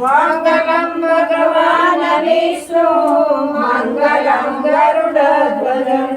మంగళం భగవాన్ విష్ణు మంగళం గరుడ ధ్వజం.